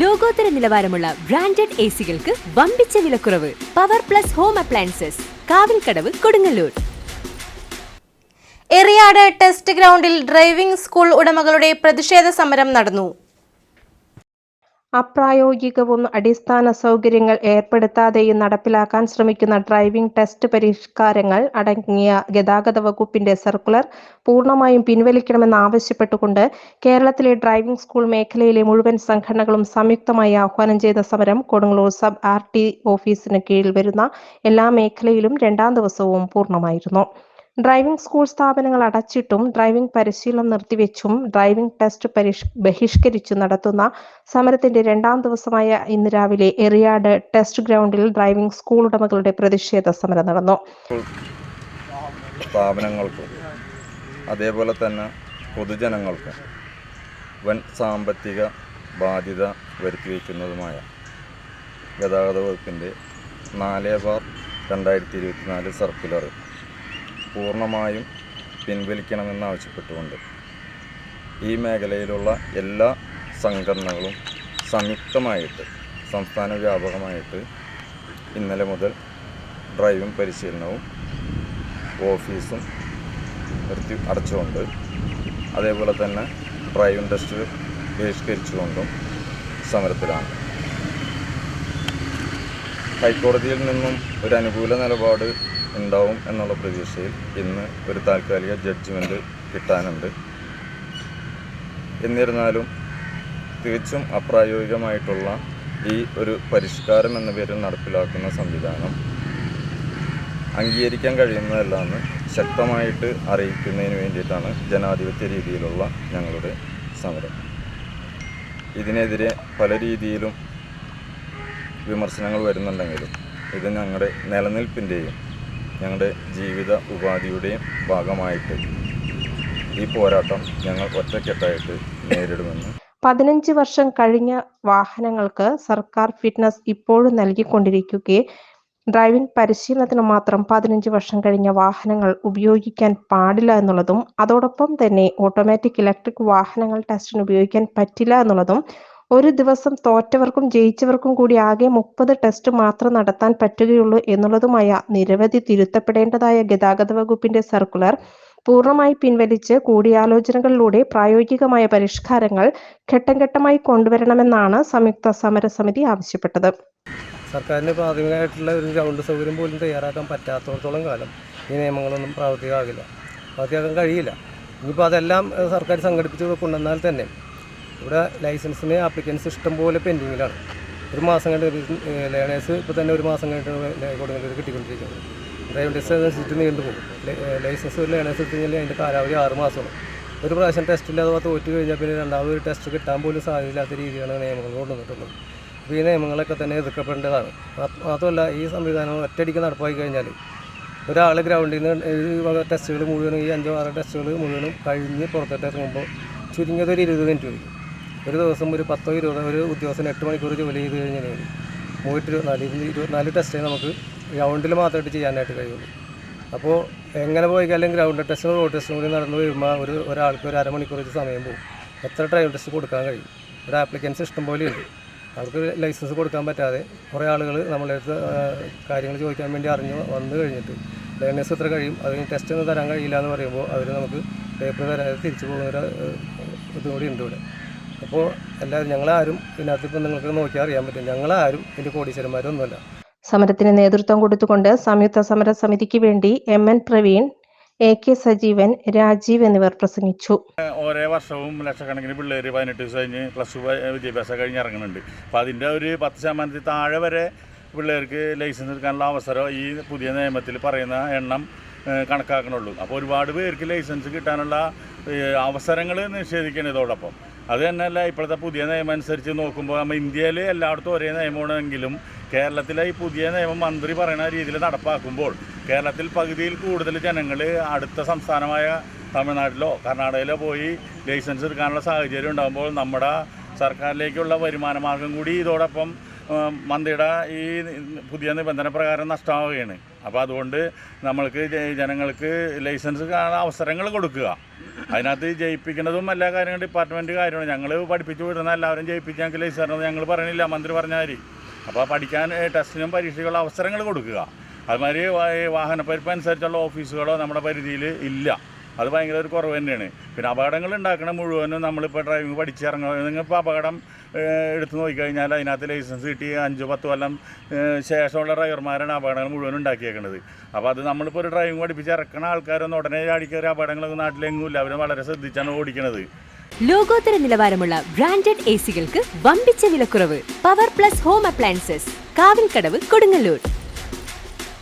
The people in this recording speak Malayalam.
ലോകോത്തര നിലവാരമുള്ള ബ്രാൻഡഡ് എ സികൾക്ക് വമ്പിച്ച വിലക്കുറവ് power plus home appliances Kavilkadavu Kodungallur. Eriyad test ഗ്രൗണ്ടിൽ ഡ്രൈവിംഗ് സ്കൂൾ ഉടമകളുടെ പ്രതിഷേധ സമരം നടന്നു. അപ്രായോഗികവും അടിസ്ഥാന സൗകര്യങ്ങൾ ഏർപ്പെടുത്താതെയും നടപ്പിലാക്കാൻ ശ്രമിക്കുന്ന ഡ്രൈവിംഗ് ടെസ്റ്റ് പരിഷ്കാരങ്ങൾ അടങ്ങിയ ഗതാഗത വകുപ്പിന്റെ സർക്കുലർ പൂർണമായും പിൻവലിക്കണമെന്നാവശ്യപ്പെട്ടുകൊണ്ട് കേരളത്തിലെ ഡ്രൈവിംഗ് സ്കൂൾ മേഖലയിലെ മുഴുവൻ സംഘടനകളും സംയുക്തമായി ആഹ്വാനം ചെയ്ത സമരം കൊടുങ്ങല്ലൂർ സബ് ആർ ടി ഓഫീസിന് കീഴിൽ വരുന്ന എല്ലാ മേഖലയിലും രണ്ടാം ദിവസവും പൂർണമായിരുന്നു. ഡ്രൈവിംഗ് സ്കൂൾ സ്ഥാപനങ്ങൾ അടച്ചിട്ടും ഡ്രൈവിംഗ് പരിശീലനം നിർത്തിവെച്ചും ഡ്രൈവിംഗ് ടെസ്റ്റ് പരിഷ് ബഹിഷ്കരിച്ചു നടത്തുന്ന സമരത്തിന്റെ രണ്ടാം ദിവസമായ ഇന്ന് രാവിലെ എറിയാട് ടെസ്റ്റ് ഗ്രൗണ്ടിൽ ഡ്രൈവിംഗ് സ്കൂൾ ഉടമകളുടെ പ്രതിഷേധ സമരം നടന്നു. സ്ഥാപനങ്ങൾക്കും അതേപോലെ തന്നെ പൊതുജനങ്ങൾക്കും വൻ സാമ്പത്തിക ബാധ്യത വരുത്തിവെക്കുന്നതുമായ ഗതാഗത വകുപ്പിന്റെ നാല് ബാർ രണ്ടായിരത്തി ഇരുപത്തിനാല് സർക്കുലർ പൂർണമായും പിൻവലിക്കണമെന്നാവശ്യപ്പെട്ടുകൊണ്ട് ഈ മേഖലയിലുള്ള എല്ലാ സംഘടനകളും സംയുക്തമായിട്ട് സംസ്ഥാന വ്യാപകമായിട്ട് ഇന്നലെ മുതൽ ഡ്രൈവിംഗ് പരിശീലനവും ഓഫീസും നിർത്തി അടച്ചുകൊണ്ട് അതേപോലെ തന്നെ ഡ്രൈവിംഗ് ടെസ്റ്റ് ബഹിഷ്കരിച്ചുകൊണ്ടും സമരത്തിലാണ്. ഹൈക്കോടതിയിൽ നിന്നും ഒരു അനുകൂല നിലപാട് ഉണ്ടാവും എന്നുള്ള പ്രതീക്ഷയിൽ ഇന്ന് ഒരു താൽക്കാലിക ജഡ്ജ്മെന്റ് കിട്ടാനുണ്ട്. എന്നിരുന്നാലും തികച്ചും അപ്രായോഗികമായിട്ടുള്ള ഈ ഒരു പരിഷ്കാരം എന്ന പേരിൽ നടപ്പിലാക്കുന്ന സംവിധാനം അംഗീകരിക്കാൻ കഴിയുന്നതല്ല എന്ന് ശക്തമായിട്ട് അറിയിക്കുന്നതിന് വേണ്ടിയിട്ടാണ് ജനാധിപത്യ രീതിയിലുള്ള ഞങ്ങളുടെ സമരം. ഇതിനെതിരെ പല രീതിയിലും വിമർശനങ്ങൾ വരുന്നുണ്ടെങ്കിലും ഇത് ഞങ്ങളുടെ നിലനിൽപ്പിന്റെയും ഞങ്ങളുടെ ജീവിത ഉപാധിയുടെയും ഭാഗമായിട്ട് ഈ പോരാട്ടം ഞങ്ങൾ ഒറ്റക്കെട്ടായിട്ട് നേരിടുമെന്ന്. പതിനഞ്ച് വർഷം കഴിഞ്ഞ വാഹനങ്ങൾക്ക് സർക്കാർ ഫിറ്റ്നസ് ഇപ്പോഴും നൽകിക്കൊണ്ടിരിക്കുകയെ ഡ്രൈവിംഗ് പരിശീലനത്തിന് മാത്രം പതിനഞ്ച് വർഷം കഴിഞ്ഞ വാഹനങ്ങൾ ഉപയോഗിക്കാൻ പാടില്ല എന്നുള്ളതും അതോടൊപ്പം തന്നെ ഓട്ടോമാറ്റിക് ഇലക്ട്രിക് വാഹനങ്ങൾ ടെസ്റ്റിന് ഉപയോഗിക്കാൻ പറ്റില്ല എന്നുള്ളതും ഒരു ദിവസം തോറ്റവർക്കും ജയിച്ചവർക്കും കൂടി ആകെ മുപ്പത് ടെസ്റ്റ് മാത്രം നടത്താൻ പറ്റുകയുള്ളൂ എന്നുള്ളതുമായ നിരവധി തിരുത്തപ്പെടേണ്ടതായ ഗതാഗത വകുപ്പിന്റെ സർക്കുലർ പൂർണമായി പിൻവലിച്ച് കൂടിയാലോചനകളിലൂടെ പ്രായോഗികമായ പരിഷ്കാരങ്ങൾ ഘട്ടം ഘട്ടമായി കൊണ്ടുവരണമെന്നാണ് സംയുക്ത സമരസമിതി ആവശ്യപ്പെട്ടത്. സർക്കാരിന് പ്രാഥമികമായിട്ടുള്ള ഒരു ഗ്രൗണ്ട് സൗകര്യം പോലും തയ്യാറാക്കാൻ പറ്റാത്തടത്തോളം കാലം ഈ നിയമങ്ങളൊന്നും പ്രാവർത്തികമാകില്ല. പ്രാവർത്തികമാക്കാൻ കഴിയില്ല. ഇനിയിപ്പോൾ അതെല്ലാം സർക്കാർ സംഘടിപ്പിച്ച് കൊണ്ടുവന്നാൽ തന്നെ ഇവിടെ ലൈസൻസിന് ആപ്ലിക്കൻസ് ഇഷ്ടംപോലെ പെൻഡിങ്ങിലാണ് ഒരു മാസം കഴിഞ്ഞ് ലേണേഴ്സ് ഇപ്പോൾ തന്നെ ഒരു മാസം കഴിഞ്ഞിട്ടാണ് കൊടുങ്ങല്ലൂർ കിട്ടിക്കൊണ്ടിരിക്കുന്നത്. ഡ്രൈവിംഗ് ടെസ്റ്റ് അനുസരിച്ച് നീണ്ടു പോകും. ലൈസൻസ് ഒരു ലേണേഴ്സ് എടുത്തു കഴിഞ്ഞാൽ അതിന്റെ കാലാവധി ആറ് മാസമാണ്. ഒരു പ്രാവശ്യം ടെസ്റ്റ് ഇല്ലാതെ തോറ്റു കഴിഞ്ഞാൽ പിന്നെ രണ്ടാമത് ഒരു ടെസ്റ്റ് കിട്ടാൻ പോലും സാധ്യതയില്ലാത്ത രീതിയാണ് നിയമങ്ങൾ കൊണ്ടുവന്നിട്ടുള്ളത്. അപ്പോൾ ഈ നിയമങ്ങളൊക്കെ തന്നെ എതിർക്കപ്പെടേണ്ടതാണ്. മാത്രമല്ല ഈ സംവിധാനം ഒറ്റയടിക്ക് നടപ്പാക്കി കഴിഞ്ഞാൽ ഒരാൾ ഗ്രൗണ്ടിൽ നിന്ന് ഈ വക ടെസ്റ്റുകൾ മുഴുവനും ഈ അഞ്ചോ ആറോ ടെസ്റ്റുകൾ മുഴുവനും കഴിഞ്ഞ് പുറത്തോട്ട് ഇറങ്ങുമ്പോൾ ചുരുങ്ങിയത് ഒരു ഇരുപത് മിനിറ്റ് മതി. ഒരു ദിവസം ഒരു പത്തോ ഇരുപതോ ഒരു ഉദ്യോഗസ്ഥന് എട്ട് മണിക്കൂർ ജോലി ചെയ്ത് കഴിഞ്ഞാൽ മൂവായിട്ട് ഇരുപത്തിനാല് ഇരുപത്തിനാല് ടെസ്റ്റേ നമുക്ക് ഗ്രൗണ്ടിൽ മാത്രമായിട്ട് ചെയ്യാനായിട്ട് കഴിയുള്ളൂ. അപ്പോൾ എങ്ങനെ പോയിക്കാലും ഗ്രൗണ്ട് ടെസ്റ്റും റോഡ് ടെസ്റ്റും കൂടി നടന്നു വരുമ്പോൾ ഒരു ഒരാൾക്ക് ഒരു അരമണിക്കൂർ വെച്ച് സമയം പോകും. എത്ര ഡ്രൈവർ ടെസ്റ്റ് കൊടുക്കാൻ കഴിയും? ഒരു ആപ്ലിക്കൻസ് ഇഷ്ടം പോലെ ഉണ്ട്. അവർക്ക് ലൈസൻസ് കൊടുക്കാൻ പറ്റാതെ കുറേ ആളുകൾ നമ്മളെ അടുത്ത് കാര്യങ്ങൾ ചോദിക്കാൻ വേണ്ടി അറിഞ്ഞ് വന്നു കഴിഞ്ഞിട്ട് ലേണേഴ്സ് എത്ര കഴിയും? അതിന് ടെസ്റ്റ് ഒന്നും തരാൻ കഴിയില്ല എന്ന് പറയുമ്പോൾ അവർ നമുക്ക് പേപ്പർ തരാതെ തിരിച്ചു പോകുന്ന ഒരു ഏഹ്, ഇതും കൂടി ഉണ്ട് ഇവിടെ. അപ്പോൾ എല്ലാവരും ഞങ്ങളാരും ഇതിനകത്തിപ്പോൾ നിങ്ങൾക്ക് നോക്കിയാൽ അറിയാൻ പറ്റും. ഞങ്ങളാരും ഇതിന്റെ കോടീശ്വരന്മാരൊന്നുമല്ല. സമരത്തിന് നേതൃത്വം കൊടുത്തുകൊണ്ട് സംയുക്ത സമര സമിതിക്ക് വേണ്ടി M N Praveen A K Sajeevan Rajeev എന്നിവർ പ്രസംഗിച്ചു. ഓരോ വർഷവും ലക്ഷക്കണക്കിന് പിള്ളേർ പതിനെട്ട് വയസ്സ് കഴിഞ്ഞ് പ്ലസ് ടു വിദ്യാഭ്യാസം കഴിഞ്ഞ് ഇറങ്ങുന്നുണ്ട്. അപ്പോൾ അതിന്റെ ഒരു പത്ത് ശതമാനത്തിൽ താഴെ വരെ പിള്ളേർക്ക് ലൈസൻസ് എടുക്കാനുള്ള അവസരം ഈ പുതിയ നിയമത്തിൽ പറയുന്ന എണ്ണം കണക്കാക്കണുള്ളൂ. അപ്പോൾ ഒരുപാട് പേർക്ക് ലൈസൻസ് കിട്ടാനുള്ള അവസരങ്ങൾ നിഷേധിക്കണം ഇതോടൊപ്പം. അത് തന്നെയല്ല ഇപ്പോഴത്തെ പുതിയ നിയമം അനുസരിച്ച് നോക്കുമ്പോൾ നമ്മൾ ഇന്ത്യയിൽ എല്ലായിടത്തും ഒരേ നിയമമാണെങ്കിലും കേരളത്തിലെ ഈ പുതിയ നിയമം മന്ത്രി പറയുന്ന രീതിയിൽ നടപ്പാക്കുമ്പോൾ കേരളത്തിൽ പകുതിയിൽ കൂടുതൽ ജനങ്ങൾ അടുത്ത സംസ്ഥാനമായ തമിഴ്നാട്ടിലോ കർണാടകയിലോ പോയി ലൈസൻസ് എടുക്കാനുള്ള സാഹചര്യം ഉണ്ടാകുമ്പോൾ നമ്മുടെ സർക്കാരിലേക്കുള്ള വരുമാന മാർഗം കൂടി ഇതോടൊപ്പം മന്ത്രിയുടെ ഈ പുതിയ നിബന്ധന പ്രകാരം നഷ്ടമാവുകയാണ്. അപ്പോൾ അതുകൊണ്ട് നമ്മൾക്ക് ജനങ്ങൾക്ക് ലൈസൻസ് കാണാൻ അവസരങ്ങൾ കൊടുക്കുക. അതിനകത്ത് ജയിപ്പിക്കുന്നതും എല്ലാ കാര്യങ്ങളും ഡിപ്പാർട്ട്മെന്റ് കാര്യമാണ്. ഞങ്ങൾ പഠിപ്പിച്ചു വിടുന്ന എല്ലാവരും ജയിപ്പിച്ച് ഞങ്ങൾക്ക് തരണമെന്ന് ഞങ്ങൾ പറയണില്ല മന്ത്രി പറഞ്ഞാൽ അപ്പോൾ പഠിക്കാൻ ടെസ്റ്റിനും പരീക്ഷയ്ക്കുള്ള അവസരങ്ങൾ കൊടുക്കുക. അതുമാതിരി വാഹനപ്പരിപ്പ് അനുസരിച്ചുള്ള ഓഫീസുകളോ നമ്മുടെ പരിധിയിൽ ഇല്ല. അത് ഭയങ്കര ഒരു കുറവ് തന്നെയാണ്. പിന്നെ അപകടങ്ങൾ ഉണ്ടാക്കണ മുഴുവനും നമ്മളിപ്പോൾ ഡ്രൈവിംഗ് പഠിച്ചിറങ്ങുക നിങ്ങളിപ്പോൾ അപകടം എടുത്തു നോക്കിക്കഴിഞ്ഞാൽ അതിനകത്ത് ലൈസൻസ് കിട്ടി അഞ്ച് പത്ത് കൊല്ലം ശേഷമുള്ള ഡ്രൈവർമാരാണ് അപകടങ്ങൾ മുഴുവൻ ഉണ്ടാക്കിയേക്കുന്നത് അപ്പോൾ അത് നമ്മളിപ്പോൾ ഒരു ഡ്രൈവിംഗ് പഠിപ്പിച്ച് ഇറക്കണ ആൾക്കാരൊന്നും ഉടനെ ചാടിക്കയറി അപകടങ്ങളൊന്നും നാട്ടിലെങ്ങും ഇല്ല. അവർ വളരെ ശ്രദ്ധിച്ചാണ് ഓടിക്കണത്. ലോകോത്തര നിലവാരമുള്ള ബ്രാൻഡഡ് എ സികൾക്ക് വമ്പിച്ച വിലക്കുറവ്. Power plus home appliances Kavilkadavu Kodungallur.